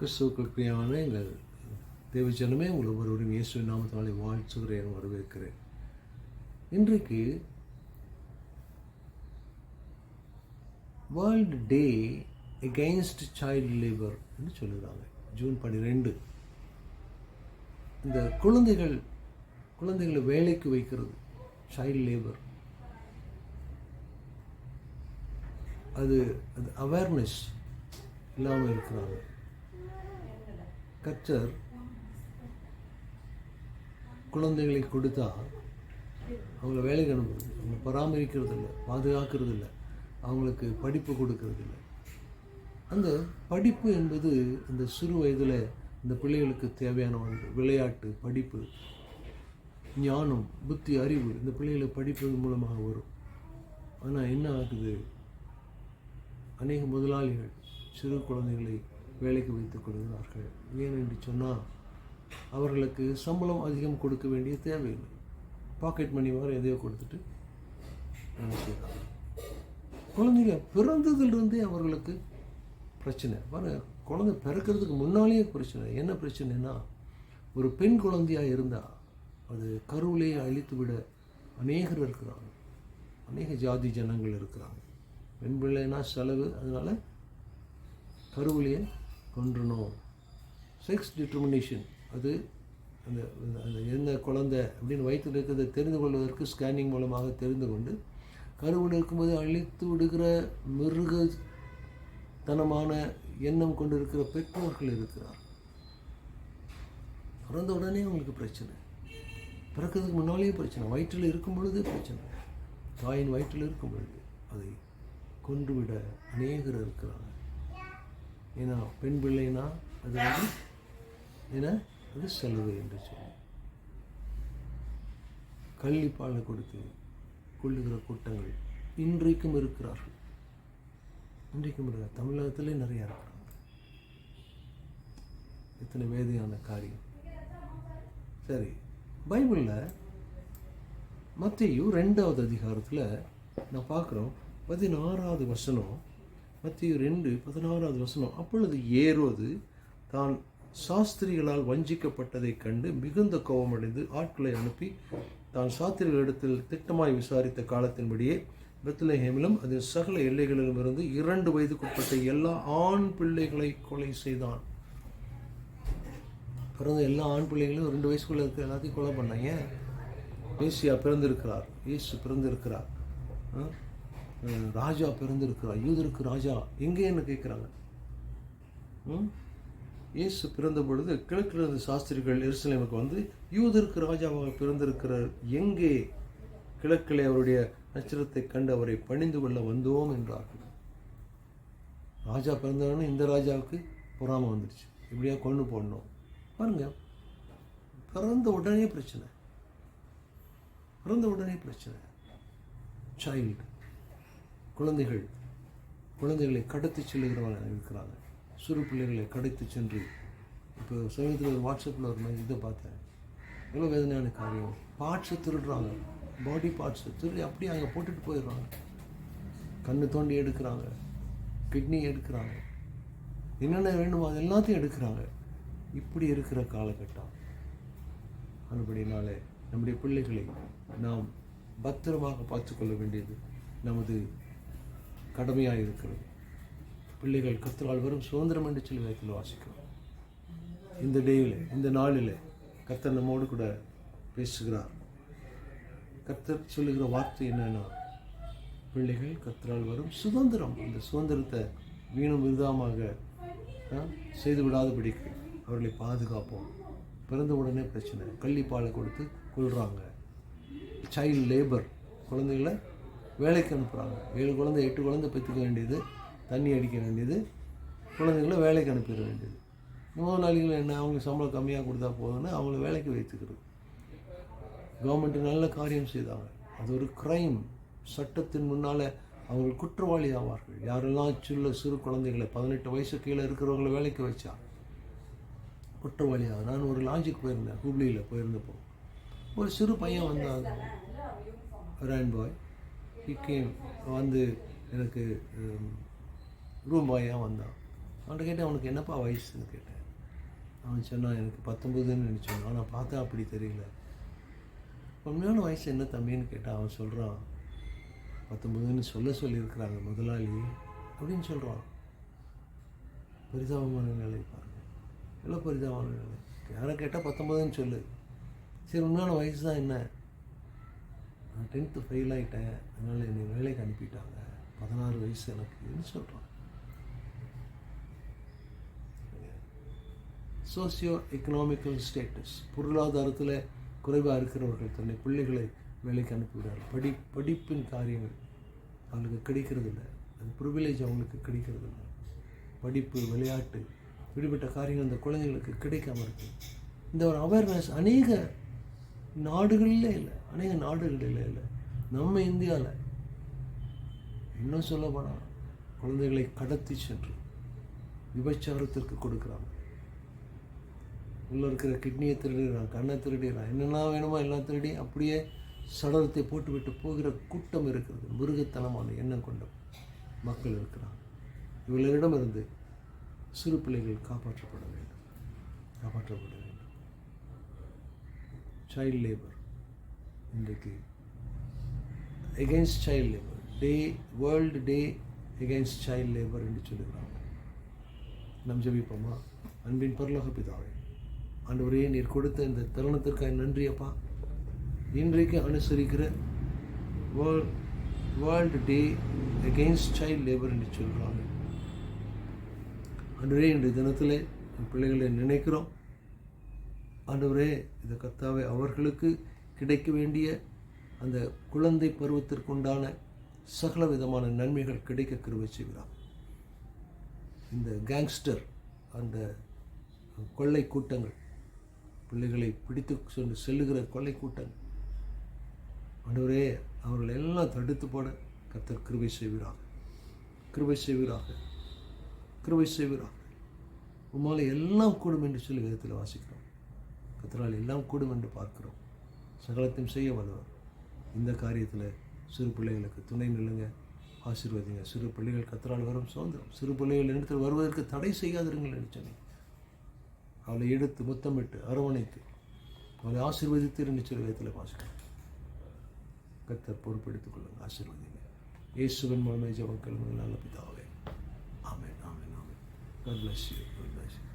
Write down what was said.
கிறிஸ்துவுக்குள் பிரியமான எங்கள் தேவஜனமே உங்கள் ஒவ்வொருவரும் இயேசு நாமத்தினாலே வாழ்த்துகிறேன் வரவேற்கிறேன். இன்றைக்கு world day against child labour என்று சொல்லுகிறாங்க. ஜூன் பன்னிரெண்டு இந்த குழந்தைகள் குழந்தைகளை வேலைக்கு வைக்கிறது சைல்டு லேபர் அது அது அவேர்னஸ் இல்லாமல் இருக்கிறாங்க. கர்த்தர் குழந்தைகளை கொடுத்தா அவங்கள வேலைக்கு அனுப்புறது அவங்க பராமரிக்கிறது இல்லை பாதுகாக்கிறது இல்லை அவங்களுக்கு படிப்பு கொடுக்கறது இல்லை அந்த படிப்பு என்பது இந்த சிறு வயதில் இந்த பிள்ளைகளுக்கு தேவையான ஒன்று. விளையாட்டு படிப்பு ஞானம் புத்தி அறிவு இந்த பிள்ளைகளை படிப்பது மூலமாக வரும். ஆனால் என்ன ஆகுது? அநேக முதலாளிகள் சிறு குழந்தைகளை வேலைக்கு வைத்துக் கொள்கிறார்கள். ஏன் என்று சொன்னால் அவர்களுக்கு சம்பளம் அதிகம் கொடுக்க வேண்டிய தேவையில்லை. பாக்கெட் மணி மாதிரி எதையோ கொடுத்துட்டு என்ன செய்கிறாங்க குழந்தைங்க பிறந்ததிலிருந்தே அவர்களுக்கு பிரச்சனை. பாருங்க குழந்தை பிறக்கிறதுக்கு முன்னாலேயே பிரச்சனை. என்ன பிரச்சனைனா ஒரு பெண் குழந்தையாக இருந்தால் அது கருவிலேயே அழித்து விட அநேகர் இருக்கிறாங்க. அநேக ஜாதி ஜனங்கள் இருக்கிறாங்க. பெண் பிள்ளைனா செலவு அதனால் கருவிலேயே கொன்றணும் செக்ஸ் டிட்டர்மினேஷன் அது அந்த அந்த என்ன குழந்தை அப்படின்னு வயிற்றில் இருக்கிறத தெரிந்து கொள்வதற்கு ஸ்கேனிங் மூலமாக தெரிந்து கொண்டு கருவில் இருக்கும்போது அழித்து விடுகிற மிருகத்தனமான எண்ணம் கொண்டு இருக்கிற பெற்றோர்கள் இருக்கிறார். பிறந்த உடனே அவங்களுக்கு பிரச்சனை. பிறக்கிறதுக்கு முன்னாலேயே பிரச்சனை. வயிற்றில் இருக்கும் பொழுது பிரச்சனை. தாயின் வயிற்றில் இருக்கும் பொழுது அதை கொன்றுவிட அநேகர் இருக்கிறாங்க ஏன்னா பெண் பிள்ளைனா அது வந்து என்ன? அது செலவு என்று சொல்லி. கள்ளிப்பாலை கொடுத்து கொள்ளுகிற கூட்டங்கள் இன்றைக்கும் இருக்கிறார்கள். இன்றைக்கும் இருக்கிற தமிழகத்திலே நிறையா இருக்கிறாங்க. எத்தனை வேதையான காரியம். சரி பைபிளில் மத்தியு ரெண்டாவது அதிகாரத்தில் நான் பார்க்குறோம் பதினாறாவது வசனம். மத்திய ரெண்டு பதினாறாவது வசனம். அப்பொழுது ஏரோது தான் சாஸ்திரிகளால் வஞ்சிக்கப்பட்டதைக் கண்டு மிகுந்த கோபமடைந்து ஆட்களை அனுப்பி தான் சாஸ்திரிகளிடத்தில் திட்டமாய் விசாரித்த காலத்தின்படியே பெத்லஹேமிலும் அதன் சகல எல்லைகளிலும் இருந்து இரண்டு வயதுக்குட்பட்ட எல்லா ஆண் பிள்ளைகளை கொலை செய்தான். பிறந்த எல்லா ஆண் பிள்ளைகளும் ரெண்டு வயசுக்குள்ள இருக்கிற எல்லாத்தையும் கொலை பண்ணாங்க ஏசியா பிறந்திருக்கிறார். இயேசு பிறந்திருக்கிறார். ஆ? ராஜா பிறந்திருக்கிறார். யூதருக்கு ராஜா எங்கேன்னு கேட்குறாங்க? ம்? இயேசு பிறந்த பொழுது கிழக்கிலிருந்து சாஸ்திரிகள் எருசலேமுக்கு வந்து யூதருக்கு ராஜாவாக பிறந்திருக்கிறார். எங்கே? கிழக்கிலே அவருடைய நட்சத்திரத்தை கண்டு அவரை பணிந்து கொள்ள வந்தோம் என்றார்கள். ராஜா பிறந்தவனே இந்த ராஜாவுக்கு பொறாமை வந்துடுச்சு. இப்படியா கொண்டு போடணும்? பாருங்க. பிறந்த உடனே பிரச்சனை. பிறந்த உடனே பிரச்சனை. சைல்டு குழந்தைகள் குழந்தைகளை கடத்தி செல்லுகிறவங்க இருக்கிறாங்க. சிறு பிள்ளைகளை கடத்தி சென்று இப்போ சமீபத்தில் ஒரு வாட்ஸ்அப்பில் ஒரு மாதிரி இதை பார்த்தேன். எவ்வளோ வேதனையான காரியம். பார்ட்ஸை திருடுறாங்க. பாடி பார்ட்ஸை திருடி அப்படியே அங்கே போட்டுட்டு போயிடுறாங்க. கண்ணு தோண்டி எடுக்கிறாங்க. கிட்னி எடுக்கிறாங்க. என்னென்ன வேணுமோ அது எல்லாத்தையும் எடுக்கிறாங்க. இப்படி இருக்கிற காலகட்டம். அதுபடினாலே நம்முடைய பிள்ளைகளை நாம் பத்திரமாக பார்த்துக்கொள்ள வேண்டியது நமது கடமையாக இருக்கிறது. பிள்ளைகள் கத்தரால் வரும் சுதந்திரம் என்று சொல்லி வேதத்தில் வாசிக்கிறோம். இந்த டேயில் இந்த நாளில் கர்த்தர் நம்மோடு கூட பேசுகிறார். கர்த்தர் சொல்லுகிற வார்த்தை என்னென்னா பிள்ளைகள் கத்தரால் வரும் சுதந்திரம். அந்த சுதந்திரத்தை வீணும் விருதாமாக செய்து விடாதபடிக்கு அவர்களை பாதுகாப்போம். பிறந்த உடனே பிரச்சனை. கள்ளிப்பாலை கொடுத்து கொள்கிறாங்க சைல்டு லேபர் குழந்தைகளை வேலைக்கு அனுப்புகிறாங்க ஏழு குழந்தை எட்டு குழந்தை பெற்றுக்க வேண்டியது தண்ணி அடிக்க வேண்டியது குழந்தைகளை வேலைக்கு அனுப்பிட வேண்டியது. நோயாளிகள் என்ன அவங்க சம்பளம் கம்மியாக கொடுத்தா போதும்னு அவங்கள வேலைக்கு வைத்துக்கிறது. கவர்மெண்ட்டு நல்ல காரியம் செய்தாங்க அது ஒரு க்ரைம் சட்டத்தின் முன்னால் அவர்கள் குற்றவாளி ஆவார்கள். யாரெல்லாம் சில்ல சிறு குழந்தைகளை பதினெட்டு வயசு கீழே இருக்கிறவங்கள வேலைக்கு வச்சா? குற்றவாளி ஆகும் நான் ஒரு லாஞ்சுக்கு போயிருந்தேன் ஹூப்ளியில் போயிருந்தப்போ. ஒரு சிறு பையன் வந்தான். ரேன் பாய் ஹி கேம் வந்து எனக்கு ரூம் பாயாக வந்தான். அவன்கிட்ட கேட்டேன் அவனுக்கு என்னப்பா வயசுன்னு கேட்டேன். அவன் சொன்னான் எனக்கு பத்தொம்பதுன்னு நினச்சோம் ஆனால் பார்த்தா அப்படி தெரியல. உண்மையான வயசு என்ன தம்பின்னு கேட்டால் அவன் சொல்கிறான் பத்தொம்பதுன்னு சொல்ல சொல்லியிருக்கிறாங்க முதலாளி அப்படின்னு சொல்கிறான் பரிதாபமான நிலை பாருங்கள் எவ்வளோ பரிதாபமான நிலை. யாரை கேட்டால் பத்தொம்பதுன்னு சொல்லு. சரி உண்மையான வயசு தான் என்ன? நான் டென்த்து ஃபெயில் ஆகிட்டேன் அதனால் என்னை வேலைக்கு அனுப்பிட்டாங்க. பதினாறு வயசு எனக்குன்னு சொல்கிறான் சோசியோ எக்கனாமிக்கல் ஸ்டேட்டஸ் பொருளாதாரத்தில் குறைவாக இருக்கிறவர்கள் தன்னை பிள்ளைகளை வேலைக்கு அனுப்பிவிடார் படி படிப்பின் காரியங்கள் அவங்களுக்கு கிடைக்கிறதில்ல. அந்த அது ப்ரிவிலேஜ் அவங்களுக்கு கிடைக்கிறதில்ல. படிப்பு விளையாட்டு இப்படிப்பட்ட காரியங்கள் அந்த குழந்தைங்களுக்கு கிடைக்காம இருக்குது இந்த ஒரு அவேர்னஸ் அநேக நாடுகளில் இல்லை அநேக நாடுகளில் இல்லை. நம்ம இந்தியாவில் இன்னும் சொல்ல போனால் குழந்தைகளை கடத்தி சென்று விபச்சாரத்திற்கு கொடுக்குறாங்க. உள்ளே இருக்கிற கிட்னியை திருடிடுறான் கண்ணை திருடிடுறான் என்னெல்லாம் வேணுமோ எல்லாம் திருடி அப்படியே சடலத்தை போட்டுவிட்டு போகிற கூட்டம் இருக்கிறது. மிருகத்தனமான எண்ணம் கொண்ட மக்கள் இருக்கிறாங்க. இவர்களிடமிருந்து சிறு பிள்ளைகள் காப்பாற்றப்பட வேண்டும். காப்பாற்றப்பட வேண்டும். சைல்ட் லேபர் இன்றைக்கு against child labour day world day against child labour என்று சொல்லுகிறாங்க. நம் ஜபிப்போமா? அன்பின் பரலோக பிதாவே ஆண்டவரே நீர் கொடுத்த இந்த தருணத்திற்காக நன்றி அப்பா. இன்றைக்கு அனுசரிக்கிற world world day against child labour என்று சொல்கிறாங்க அன்றைய இன்றைய தினத்தில் என் பிள்ளைகளை நினைக்கிறோம். ஆண்டவரே இந்த கர்த்தாவை அவர்களுக்கு கிடைக்க வேண்டிய அந்த குழந்தை பருவத்திற்குண்டான சகல விதமான நன்மைகள் கிடைக்க கிருபை செய்கிறார் இந்த கேங்ஸ்டர் அந்த கொள்ளை கூட்டங்கள் பிள்ளைகளை பிடித்து சென்று செல்லுகிற கொள்ளை கூட்டங்கள் ஆண்டவரே அவர்கள் எல்லாம் தடுத்து போட கர்த்தர் கிருபை செய்வீராக. கிருபை செய்வீராக. கிருபை செய்வீராக. உமால எல்லாம் கூடும் என்று சொல்லி விதத்தில் வாசிக்கிறோம். கத்தரால் எல்லாம் கூடும் என்று பார்க்கிறோம். சகலத்தையும் செய்ய வல்லவர். இந்த காரியத்தில் சிறு பிள்ளைகளுக்கு துணை நில்லுங்க. ஆசீர்வதிங்க. சிறு பிள்ளைகள் கத்தரால் வரும் சுதந்திரம். சிறு பிள்ளைகள் இடத்தில் வருவதற்கு தடை செய்யாதிருங்கள் என்று சொன்னேன். அவளை எடுத்து முத்தமிட்டு அரவணைத்து அவளை ஆசீர்வதித்து என்று சொல்லி விதத்தில் வாசிக்கிறோம் கத்தர் பொறுப்பெடுத்துக் கொள்ளுங்கள் ஆசீர்வதிங்க. இயேசுவின் மூலமே ஜெபம் நல்ல பிதாவே. ஆமேன் ஆமேன் ஆமேன். God bless you. God bless you.